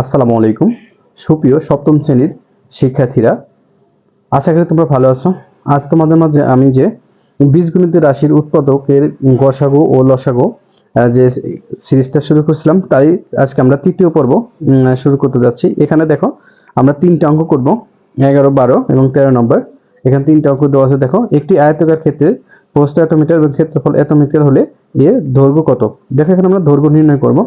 আসসালামু আলাইকুম। সুপ্রিয় সপ্তম শ্রেণির শিক্ষার্থীরা, আশা করি তোমরা ভালো আছো। আজ তোমাদের মাঝে আমি যে বীজগণিত রাশির উৎপাদকের গসাগো ও লসাগো যে সিরিজটা শুরু করছিলাম, তাই আজকে আমরা তৃতীয় পর্ব শুরু করতে যাচ্ছি। এখানে দেখো, আমরা তিনটা অঙ্ক করব, এগারো, বারো এবং তেরো নম্বর। এখানে তিনটা অঙ্ক দেওয়া আছে। দেখো, একটি আয়তকার ক্ষেত্রে প্রস্থ এত মিটার এবং ক্ষেত্রফল এত মিটার হলে এর দৈর্ঘ্য কত? দেখো, এখানে আমরা দৈর্ঘ্য নির্ণয় করব।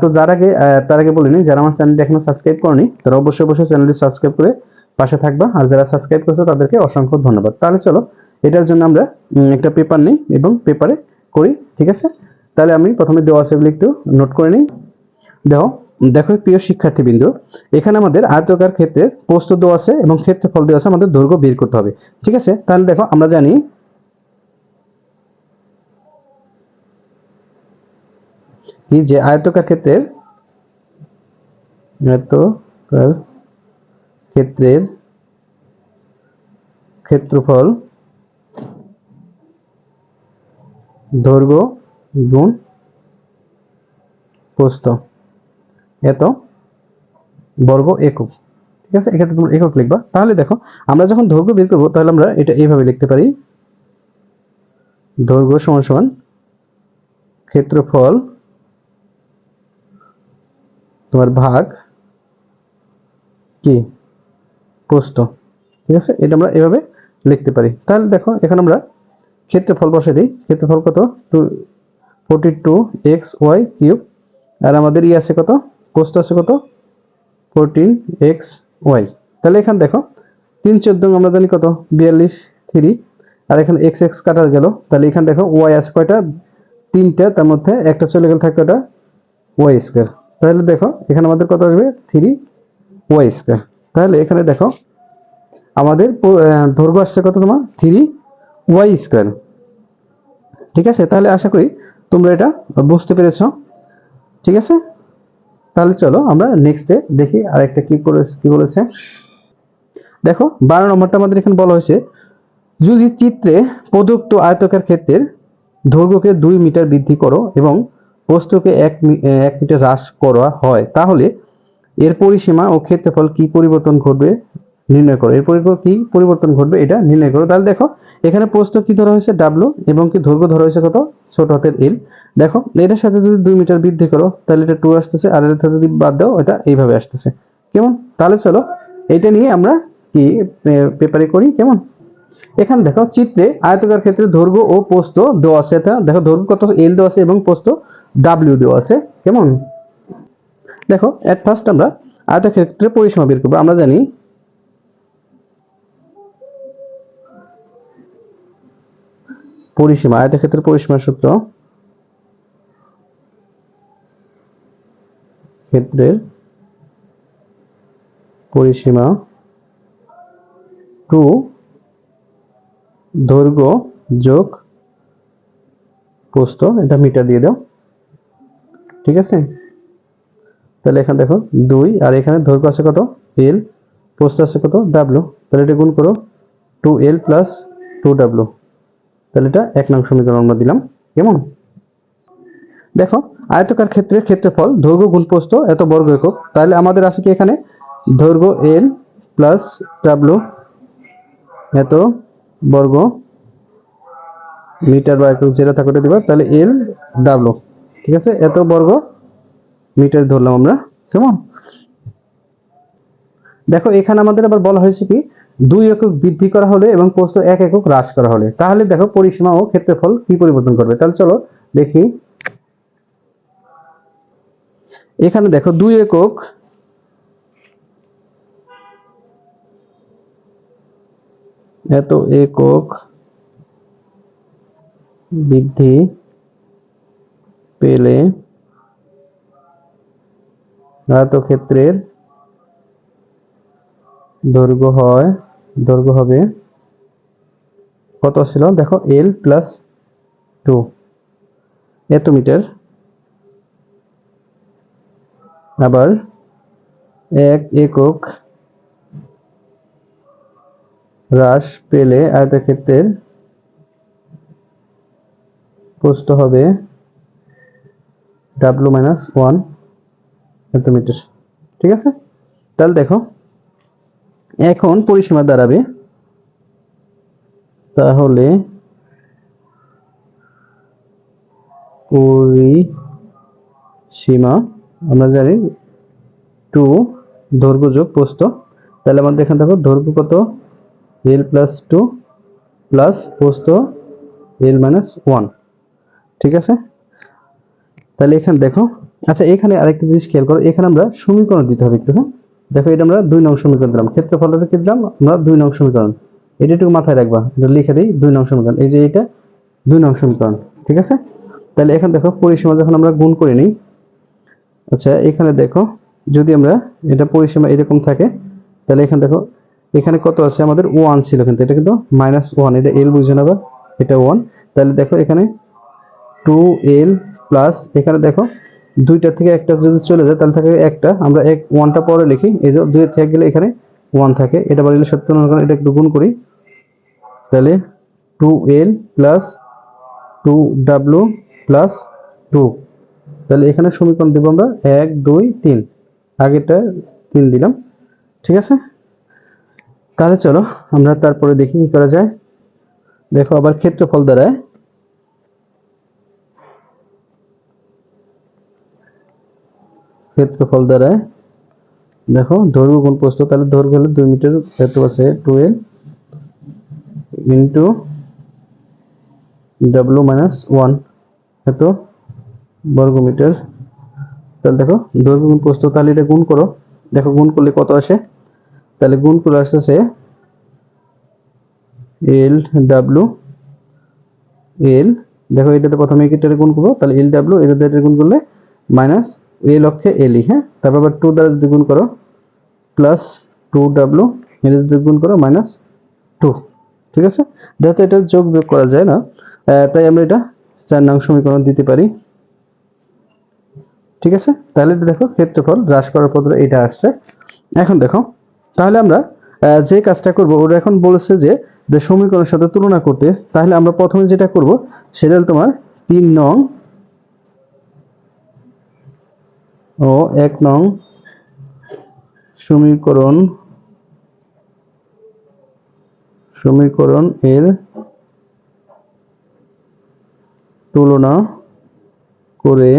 তো যার আগে তার আগে বলিনি যারা আমার চ্যানেলটি এখনও সাবস্ক্রাইব করনি, তারা অবশ্যই অবশ্যই চ্যানেলটি সাবস্ক্রাইব করে পাশে থাকবা। আর যারা সাবস্ক্রাইব করেছ, তাদেরকে অসংখ্য ধন্যবাদ। তাহলে চলো, এটার জন্য আমরা একটা পেপার নিই এবং পেপারে করি, ঠিক আছে? তাহলে আমি প্রথমে দেওয়া আছে একটু নোট করে নিই। দেখো দেখো প্রিয় শিক্ষার্থীবৃন্দ, এখানে আমাদের আয়তকার ক্ষেত্রে প্রস্তুত দেওয়া আছে এবং ক্ষেত্রফল দেওয়া আছে, আমাদের দৈর্ঘ্য বের করতে হবে। ঠিক আছে? তাহলে দেখো, আমরা জানি কি যে আয়তকার ক্ষেত্রের আয়তকার ক্ষেত্রের ক্ষেত্রফল দৈর্ঘ্য গুণ প্রস্থ। এত বর্গ একক। ঠিক আছে? এক্ষেত্রে তোমরা একক লিখবা। তাহলে দেখো, আমরা যখন দৈর্ঘ্য বের করব, তাহলে আমরা এটা এইভাবে লিখতে পারি। দৈর্ঘ্য সমান সমান ক্ষেত্রফল তোমার ভাগ কি? প্রস্থ। ঠিক আছে? এটা আমরা এভাবে লিখতে পারি। তাহলে দেখো, এখন আমরা ক্ষেত্রফল বসে দিই। ক্ষেত্রফল কত? Two forty two x y cube আর আমাদের ই আছে কত? প্রস্থ আছে কত? ফোরটিন এক্স ওয়াই তাহলে এখানে দেখো, তিন চোদ্দ আমরা জানি কত? বিয়াল্লিশ, থ্রি। আর এখানে এক্স এক্স কাটার গেল। তাহলে এখানে দেখো ওয়াই আছে কয়টা? তিনটা, তার মধ্যে একটা চলে গেল থাকবে ওটা ওয়াই স্কোয়ার তাহলে দেখো, এখানে আমাদের কত আসবে? থ্রি ওয়াই স্কোয়ার তাহলে এখানে দেখো, আমাদের দৈর্ঘ্য আসছে কত তোমার? থ্রি ওয়াই স্কোয়ার ঠিক আছে? তাহলে আশা করি তোমরা এটা বুঝতে পেরেছ। ঠিক আছে? তাহলে চলো আমরা নেক্সটে দেখি আর একটা কি করে, কি বলেছে। দেখো, বারো নম্বরটা আমাদের এখানে বলা হয়েছে, যদি চিত্রে প্রদত্ত আয়তকার ক্ষেত্রের দৈর্ঘ্যকে দুই মিটার বৃদ্ধি করো এবং প্রস্থকে এক এক মিটার হ্রাস করা হয়, তাহলে এর পরিসীমা ও ক্ষেত্রফল কি পরিবর্তন ঘটবে নির্ণয় করো। এর পরিবর্তন কি পরিবর্তন ঘটবে এটা নির্ণয় করো। তাহলে দেখো, এখানে প্রস্থ কি ধরা হয়েছে? ডাব্লু এবং কি দৈর্ঘ্য ধরা হয়েছে কত? ছোট হাতের এল দেখো, এটার সাথে যদি দুই মিটার বৃদ্ধি করো, তাহলে এটা টু আসতেছে, আর সাথে যদি বাদ দাও, এটা এইভাবে আসতেছে। কেমন? তাহলে চলো, এটা নিয়ে আমরা কি পেপারে করি? কেমন? এখানে দেখো চিত্রে আয়তকার ক্ষেত্রে দৈর্ঘ্য ও প্রস্থ দেওয়া আছে। দেখো দৈর্ঘ্য কত? এল দেওয়া আছে এবং প্রস্থ ডাব্লিউ দেওয়া আছে। কেমন? দেখো এট ফার্স্ট আমরা আয়তক্ষেত্রে পরিসীমা বের করব। আমরা জানি পরিসীমা, আয়তক্ষেত্রের পরিসীমার সূত্র ক্ষেত্রের পরিসীমা টু দৈর্ঘ্য যোগ প্রস্থ, এটা মিটার দিয়ে দাও। ঠিক আছে? তাহলে এখানে দেখো দুই, আর এখানে দৈর্ঘ্য আছে কত? এল প্রস্থ আছে কত? ডাব্লু তাহলে এটা গুণ করো টু এল প্লাস টু ডাব্লু তাহলে এটা এক নং সমীকরণ আমরা দিলাম। কেমন? দেখো, আয়তকার ক্ষেত্রের ক্ষেত্রফল, দৈর্ঘ্য গুণ প্রস্থ, এত বর্গ একক। তাহলে আমাদের আছে কি এখানে? দৈর্ঘ্য এল প্লাস ডাব্লু এত বর্গ মিটার বা একক যেটা থাকে দিবা, তাহলে এল ডাব্লু। ঠিক আছে? এত বর্গ মিটার ধরলাম আমরা। কেমন? দেখো, এখানে আমাদের আবার বলা হয়েছে কি, দুই একক বৃদ্ধি করা হলে এবং প্রস্থ এক একক হ্রাস করা হলে। তাহলে দেখো, পরিসীমা ও ক্ষেত্রফল কি পরিবর্তন করবে? তাহলে চলো দেখি। এখানে দেখো, দুই একক এত একক বৃদ্ধি পেলে আয়তক্ষেত্রের দৈর্ঘ্য হয়, দৈর্ঘ্য হবে কত ছিল? দেখো এল প্লাস টু এত মিটার আবার এক একক হ্রাস পেলে আয়তক্ষেত্রের প্রস্থ হবে ডাব্লু মাইনাস ওয়ান সেন্টিমিটার ঠিক আছে? তাহলে দেখো, এখন পরিসীমা দাঁড়াবে। তাহলে পরিসীমা, আমরা জানি টু দৈর্ঘ্য যোগ প্রস্থ। তাহলে আমাদের এখানে দেখো দৈর্ঘ্য কত? এল প্লাস টু প্লাস প্রস্থ এল মাইনাস ওয়ান ঠিক আছে? তাহলে এখানে দেখো। আচ্ছা এখানে আরেকটা জিনিস খেয়াল করো। এখানে আমরা সমীকরণ দিতে হবে একটু হ্যাঁ? দেখো, এটা আমরা দুই নং সমীকরণ দিলাম। ক্ষেত্রফলটা কি দিলাম আমরা দুই নং সমীকরণ। এটা মাথায় রাখবা, এটা লিখে দিই, দুই নং সমীকরণ। এই যে এটা, দুই নং সমীকরণ। ঠিক আছে? তাহলে এখানে দেখো, পরিসীমা যখন আমরা গুণ করে নিই আচ্ছা এখানে দেখো, যদি আমরা এটা পরিসীমা এরকম থাকে, তাহলে এখানে দেখো এখানে কত আছে? আমাদের ওয়ান ছিল কিন্তু, এটা কিন্তু মাইনাস ওয়ান এটা এল বুঝে নেবা এটা ওয়ান তাহলে দেখো এখানে টু এল প্লাস এখানে দেখো দুইটা থেকে একটা যদি চলে যায়, তাহলে থাকে একটা। আমরা এক ওয়ানটা পরে লিখি, এই যে দুই থেকে গেলে এখানে ওয়ান থাকে। এটা বাড়িলে সত্য নয় এটা একটু গুণ করি। তাহলে টু এল প্লাস টু ডাব্লু প্লাস টু তাহলে এখানে সমীকরণ দেবো আমরা এক, দুই, তিন। আগেরটা তিন দিলাম। ঠিক আছে? তাহলে চলো, আমরা তারপরে দেখি কি করা যায়। দেখো আবার ক্ষেত্রফল দ্বারায় ক্ষেত্রফল দ্বারায় দেখো, দৈর্ঘ্য গুণ প্রস্থ? তাহলে দৈর্ঘ্য হলে দুই মিটার এত আছে টুয়েলভ ইন্টু ডাব্লু মাইনাস ওয়ান এত বর্গ মিটার তাহলে দেখো, দৈর্ঘ্য গুণ প্রস্থ? তাহলে এটা গুণ করো। দেখো, গুণ করলে কত আসে? তাহলে গুণ করে আসতেছে এল ডাব্লু এল দেখো এটাতে প্রথমে এটাতে গুণ করব, তাহলে এল ডাব্লু এটাতে গুণ করলে মাইনাস এল অক্ষে এলই হ্যাঁ? তারপর আবার টু দ্বারা যদি গুণ করো প্লাস টু ডাব্লু এটা যদি গুণ করো মাইনাস টু ঠিক আছে? যেহেতু এটা যোগ বিয়োগ করা যায় না তাই আমরা এটা চার নং সমীকরণ দিতে পারি। ঠিক আছে? তাহলে দেখো, ক্ষেত্রফল হ্রাস করার পদ্ধতি এটা আসছে। এখন দেখো তাহলে আমরা যে কাজটা করব, ওরা এখন বলেছে যে সমীকরণের সাথে তুলনা করতে, তাহলে আমরা প্রথমে যেটা করব, সেটা হলো তোমার তিন নং ও এক নং সমীকরণ সমীকরণ এর তুলনা করে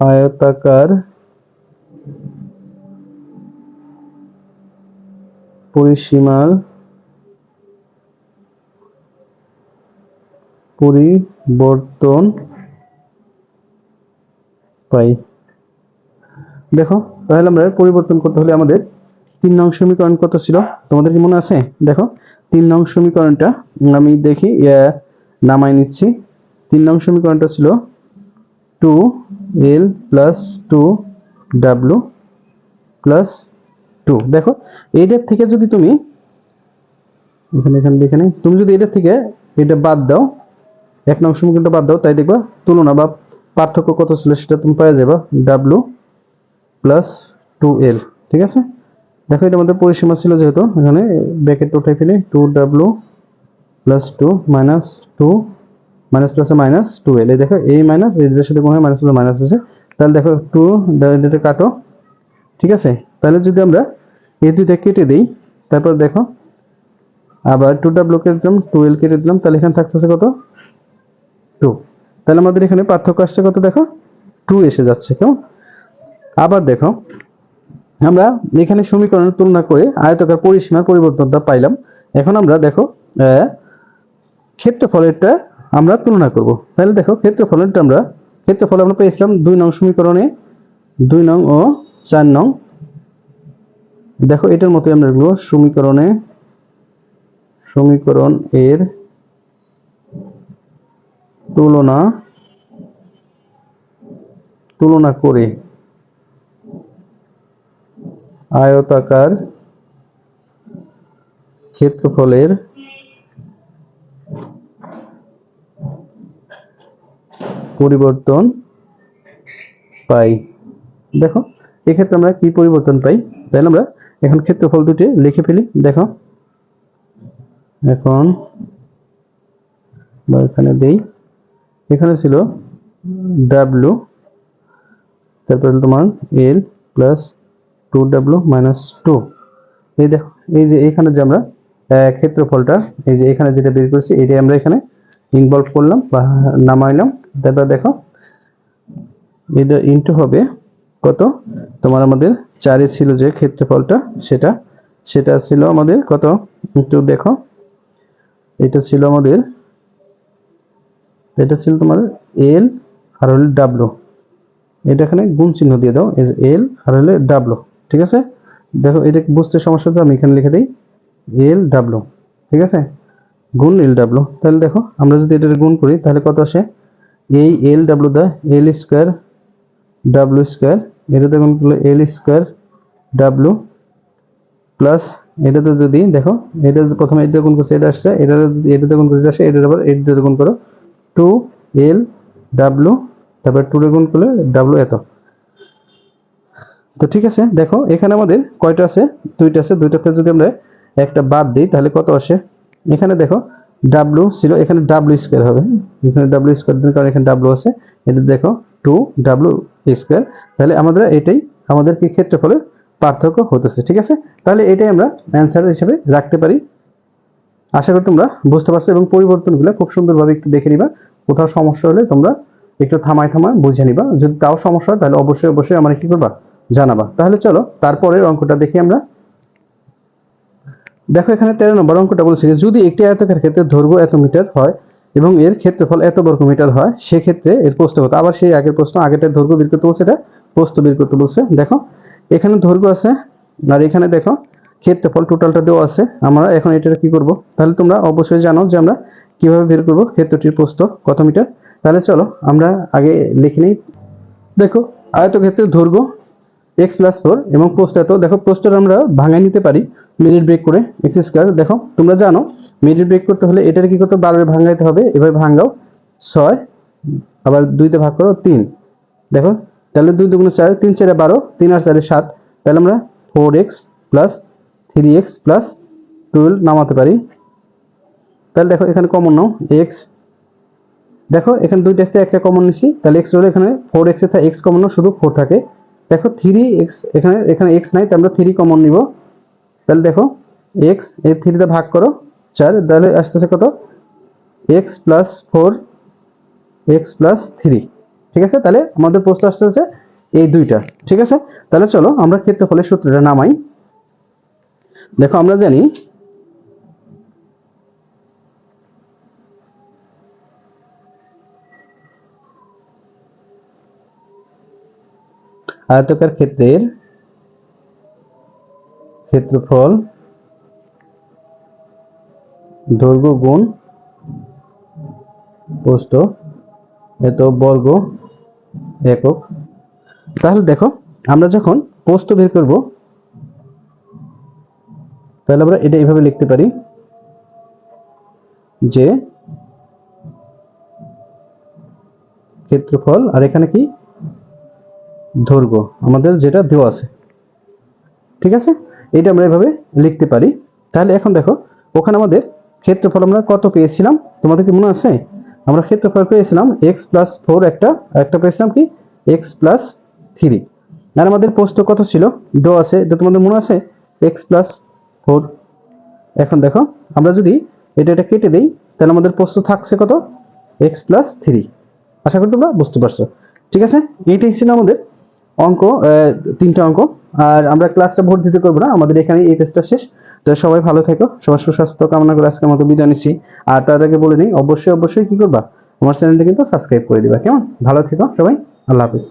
আয়তাকার পরিসীমার পরিবর্তন পাই। দেখো, তাহলে আমরা পরিবর্তন করতে হলে আমাদের তিন নং সমীকরণ কত ছিল? তোমাদের কি মনে আছে? দেখো, তিন নং সমীকরণটা আমি দেখি নামাই নিচ্ছি। তিন নং সমীকরণটা ছিল টু এল প্লাস টু ডাব্লু প্লাস টু দেখো এইটার থেকে যদি তুমি, এখানে এখানে এখানে, তুমি যদি এটার থেকে এটা বাদ দাও, এক নং সমীকরণটা বাদ দাও, তাই দেখবা তুলনা বা পার্থক্য কত ছিল সেটা তুমি পেয়ে যাবা ডাব্লু প্লাস টু এল ঠিক আছে? দেখো, এটা আমাদের পরিসীমা ছিল যেহেতু, এখানে ব্র্যাকেট উঠাই ফেলি two W plus two minus two minus প্লাসে মাইনাস টু এল এই দেখো, এই মাইনাস এই দুটোর সাথে কোনো মাইনাস প্লাস মাইনাস আছে। তাহলে দেখো টু এটা কাটো। ঠিক আছে? তাহলে যদি আমরা এই দুইটা কেটে দিই, তারপর দেখো, আবার টু ডাব্লু কেটে দিলাম টু এল কেটে দিলাম, তাহলে এখানে থাকতেছে কত? টু তাহলে আমাদের এখানে পার্থক্য আসছে কত দেখো? টু এসে যাচ্ছে, কেমন? আবার দেখো, আমরা এখানে সমীকরণের তুলনা করে আয়তকার পরিসীমার পরিবর্তনটা পাইলাম। এখন আমরা দেখো ক্ষেত্রফলেরটা আমরা তুলনা করব। তাহলে দেখো, ক্ষেত্রফলেরটা আমরা, ক্ষেত্রফল আমরা পেয়েছিলাম দুই নং সমীকরণে, দুই নং ও চার নং। দেখো, এটার মতোই আমরা লিখব। সমীকরণে, সমীকরণ এর তুলনা তুলনা করে আয়তাকার ক্ষেত্রফলের পরিবর্তন পাই। দেখো এক্ষেত্রে আমরা কি পরিবর্তন পাই? তাহলে আমরা এখন ক্ষেত্রফল দুটি লিখে ফেলি। দেখো। এখন বা এখানে দেই। এখানে ছিল ডাব্লু তারপর তোমার এল প্লাস টু ডাব্লু মাইনাস টু এই দেখো, এই যে এখানে যে আমরা ক্ষেত্রফলটা, এই যে এখানে যেটা বের করেছি, এটাই আমরা এখানে ইনভলভ করলাম বা নামাইলাম। তারপর দেখো, এটা ইনটু হবে কত? তোমার আমাদের চারে ছিল যে ক্ষেত্রফলটা, সেটা সেটা ছিল আমাদের কত? একটু দেখো। এটা ছিল আমাদের, এটা ছিল তোমার এল আর হলো ডাব্লু এটা এখানে গুণ চিহ্ন দিয়ে দাও এল আর হলে ডাব্লু ঠিক আছে? দেখো, এটা বুঝতে সমস্যা আমি এখানে লিখে দিই এল ডাব্লু ঠিক আছে? গুণ এল ডাব্লু তাহলে দেখো, আমরা যদি এটা গুণ করি, তাহলে কত আসে? এই এল ডাব্লু দা এল স্কোয়ার ডাব্লু স্কোয়ার এটাতে গুণ এল স্কোয়ার ডাব্লু প্লাস এটাতে যদি দেখো, এটা প্রথমে এটা গুণ করছে, এটা আসছে, এটা এটাতে গুণ করে এটা এটার আবার এটাতে গুণ করো টু এল ডাব্লু তারপর টু গুণ করলে ডাব্লু এত। তো ঠিক আছে, দেখো, এখানে আমাদের কয়টা আছে? দুইটা আছে, দুইটাতে যদি আমরা একটা বাদ দিই, তাহলে কত আসে? এখানে দেখো ডাব্লু ছিল এখানে ডাব্লু স্কোয়ার হবে। এখানে ডাব্লু স্কোয়ার দিন, কারণ এখানে ডাব্লু আছে। এটা দেখো টু ডাব্লু স্কোয়ার তাহলে আমাদের এটাই আমাদের কি ক্ষেত্রফলের পার্থক্য হতেছে, ঠিক আছে? তাহলে এটাই আমরা অ্যান্সার হিসেবে রাখতে পারি। আশা করি তোমরা বুঝতে পারছ এবং পরিবর্তনগুলো খুব সুন্দরভাবে একটু দেখে নিবা। কোথাও সমস্যা হলে তোমরা একটু থামায় থামায় বুঝে নিবা। যদি তাও সমস্যা হয়, তাহলে অবশ্যই অবশ্যই আমার কি করবা, জানাবা। তাহলে চলো, তারপরের অঙ্কটা দেখি আমরা। দেখো এখানে তেরো নম্বর অঙ্কটা বলছে যদি একটি আয়তকার ক্ষেত্রে দৈর্ঘ্য এত মিটার হয় এবং এর ক্ষেত্রফল এত বর্গ মিটার হয়, সেক্ষেত্রে এর প্রস্থ কত? আবার সেই আগের প্রশ্ন আগেটা দৈর্ঘ্য বের করতে বলছে এটা? প্রস্থ বের করতে বলছে। দেখো, এখানে দৈর্ঘ্য আছে, আর এখানে দেখো, ক্ষেত্রফল টোটালটা দেওয়া আছে। আমরা এখন এটা কি করব? তাহলে তোমরা অবশ্যই জানো যে আমরা কীভাবে বের করব ক্ষেত্রটির প্রস্থ কত মিটার। তাহলে চলো, আমরা আগে লিখে নিই। দেখো, আয়তক্ষেত্রের দৈর্ঘ্য এক্স প্লাস ফোর এবং পোস্ট এত। দেখো পোস্টার আমরা ভাঙায় নিতে পারি। মিনিট ব্রেক করে এক্স স্কোয়ার দেখো, তোমরা জানো, মিনিট ব্রেক করতে হলে এটার কি করতে বারোরে ভাঙাইতে হবে এবার ভাঙাও, ছয়, আবার দুইতে ভাগ করো, তিন। দেখো, তাহলে দুই দুগুণে চার, তিন চারে বারো, তিন আর চারে সাত। তাহলে আমরা four x plus three x plus twelve নামাতে পারি। তাহলে দেখো, এখানে কমন নাও এক্স দেখো, এখানে দুইটা থেকে একটা কমন নিছি, তাহলে এক্স রোল এখানে ফোর এক্স এক্স কমন শুধু ফোর থাকে। দেখো থ্রি এক্স এখানে এখানে এক্স নাই তাই আমরা থ্রি কমন নিব। তাহলে দেখো এক্স এই থ্রিতে ভাগ করো, চার, তাহলে আসতেছে কত? X plus four x plus three ঠিক আছে? তাহলে আমাদের প্রশ্ন আসতেছে এই দুইটা। ঠিক আছে? তাহলে চলো আমরা ক্ষেত্রফলের সূত্রটা নামাই। দেখো, আমরা জানি আয়তকার ক্ষেত্রের ক্ষেত্রফল দৈর্ঘ্য গুণ প্রস্থ এত বর্গ একক। তাহলে দেখো, আমরা যখন প্রস্থ বের করব, তাহলে আমরা এটা এভাবে লিখতে পারি যে ক্ষেত্রফল, আর এখানে কি? দৈর্ঘ্য। আমাদের যেটা দেওয়া আছে। ঠিক আছে? এটা আমরা এভাবে লিখতে পারি। তাহলে এখন দেখো, ওখানে আমাদের ক্ষেত্রফল আমরা কত পেয়েছিলাম? তোমাদের কি মনে আছে? আমরা ক্ষেত্রফল পেয়েছিলাম এক্স প্লাস ফোর একটা একটা পেয়েছিলাম কি? এক্স প্লাস থ্রি আর আমাদের পোস্ট কত ছিল? দো আছে, এটা তোমাদের মনে আছে? এক্স প্লাস ফোর এখন দেখো, আমরা যদি এটা এটা কেটে দেই, তাহলে আমাদের পোস্ট থাকছে কত? এক্স প্লাস থ্রি আশা করি তোমরা বুঝতে পারছ। ঠিক আছে? এইটাই ছিল আমাদের অঙ্ক তিনটা অঙ্ক। আর আমরা ক্লাসটা ভোট দিতে করব না, আমাদের এখানে এই টেস্টটা শেষ। তো সবাই ভালো থেকো, সবার সুস্বাস্থ্য কামনা করে আজকের মতো বিদায় নিচ্ছি। আর তার আগে বলে নিই, অবশ্যই অবশ্যই কি করবা? আমার চ্যানেলটা কিন্তু সাবস্ক্রাইব করে দিবা, কেমন? ভালো থেকো সবাই, আল্লাহ হাফিজ।